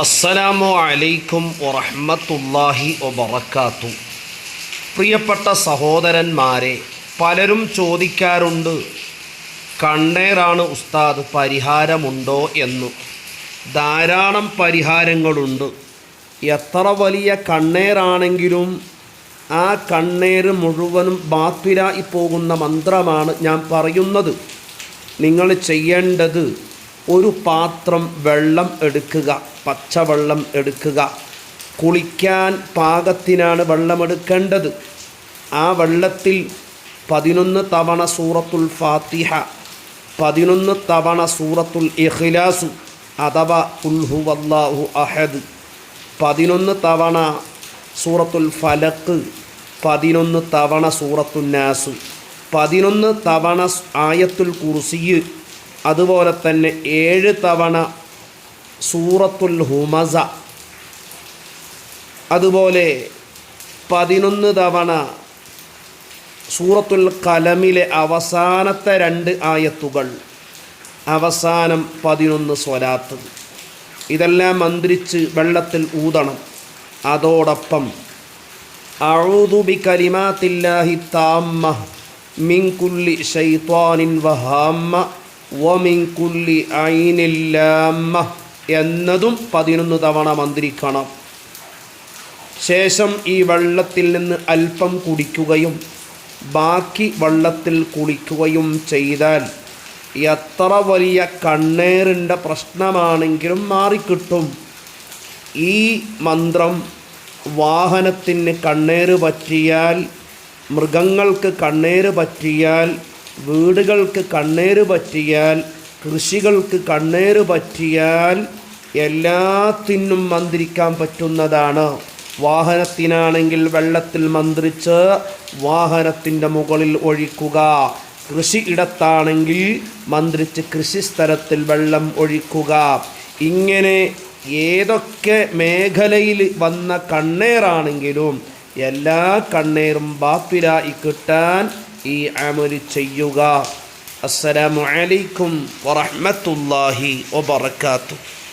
അസ്സലാമു അലൈക്കും വറഹ്മത്തുള്ളാഹി വബറകാത്തു പ്രിയപ്പെട്ട സഹോദരന്മാരെ പലരും ചോദിക്കാറുണ്ട് കണ്ണേറാണ് ഉസ്താദ് പരിഹാരമുണ്ടോ എന്ന്? ധാരാളം പരിഹാരങ്ങളുണ്ട്. എത്ര വലിയ കണ്ണേറാണെങ്കിലും ആ കണ്ണേറ് മുഴുവനും ബാത്തിലായി പോകുന്ന മന്ത്രമാണ് ഞാൻ പറയുന്നത്. നിങ്ങൾ ചെയ്യേണ്ടത് ഒരു പാത്രം വെള്ളം എടുക്കുക പച്ചവെള്ളം എടുക്കുക. കുളിക്കാൻ പാകത്തിനാണ് വെള്ളമെടുക്കേണ്ടത്. ആ വെള്ളത്തിൽ പതിനൊന്ന് തവണ സൂറത്തുൽ ഫാത്തിഹ പതിനൊന്ന് തവണ സൂറത്തുൽ ഇഖ്ലാസു അഥവാ ഉൽഹു വല്ലാഹു അഹദ് പതിനൊന്ന് തവണ സൂറത്തുൽ ഫലക്ക് പതിനൊന്ന് തവണ സൂറത്തുൽ നാസ് പതിനൊന്ന് തവണ ആയത്തുൽ കുർസിയ് അതുപോലെ തന്നെ ഏഴ് തവണ സൂറത്തുൽ ഹുമസ. അതുപോലെ പതിനൊന്ന് തവണ സൂറത്തുൽ കലമിലെ അവസാനത്തെ രണ്ട് ആയത്തുകൾ അവസാനം പതിനൊന്ന് സ്വലാത്ത്. ഇതെല്ലാം മന്ത്രിച്ച് വെള്ളത്തിൽ ഊതണം. അതോടൊപ്പം അഴുതുബി കലിമാത്തില്ലാഹി താമ്മ മിൻ കുല്ലി ഷൈത്വാനിൻ വഹാമ്മ വമിൻ കുല്ലി ഐനില്ലാമ്മ എന്നതും പതിനൊന്ന് തവണ മന്ത്രിക്കണം. ശേഷം ഈ വെള്ളത്തിൽ നിന്ന് അല്പം കുടിക്കുകയും ബാക്കി വെള്ളത്തിൽ കുളിക്കുകയും ചെയ്താൽ എത്ര വലിയ കണ്ണേറിന്റെ പ്രശ്നമാണെങ്കിലും മാറിക്കിട്ടും. ഈ മന്ത്രം വാഹനത്തിന് കണ്ണേറ് പറ്റിയാൽ മൃഗങ്ങൾക്ക് കണ്ണേറ് പറ്റിയാൽ വീടുകൾക്ക് കണ്ണേറ് പറ്റിയാൽ കൃഷികൾക്ക് കണ്ണേറ് പറ്റിയാൽ എല്ലാത്തിനും മന്ത്രിക്കാൻ പറ്റുന്നതാണ്. വാഹനത്തിനാണെങ്കിൽ വെള്ളത്തിൽ മന്ത്രിച്ച് വാഹനത്തിന്റെ മുകളിൽ ഒഴിക്കുക. കൃഷി ഇടത്താണെങ്കിൽ മന്ത്രിച്ച് കൃഷിസ്ഥലത്തിൽ വെള്ളം ഒഴിക്കുക. ഇങ്ങനെ ഏതൊക്കെ മേഖലയിൽ വന്ന കണ്ണേറാണെങ്കിലും എല്ലാ കണ്ണേറും ബാപ്പിലായി കിട്ടാൻ ഈ അമൽ ചെയ്യുക. അസ്സലാമു അലൈക്കും വറഹ്മത്തുള്ളാഹി വബറകാതുഹു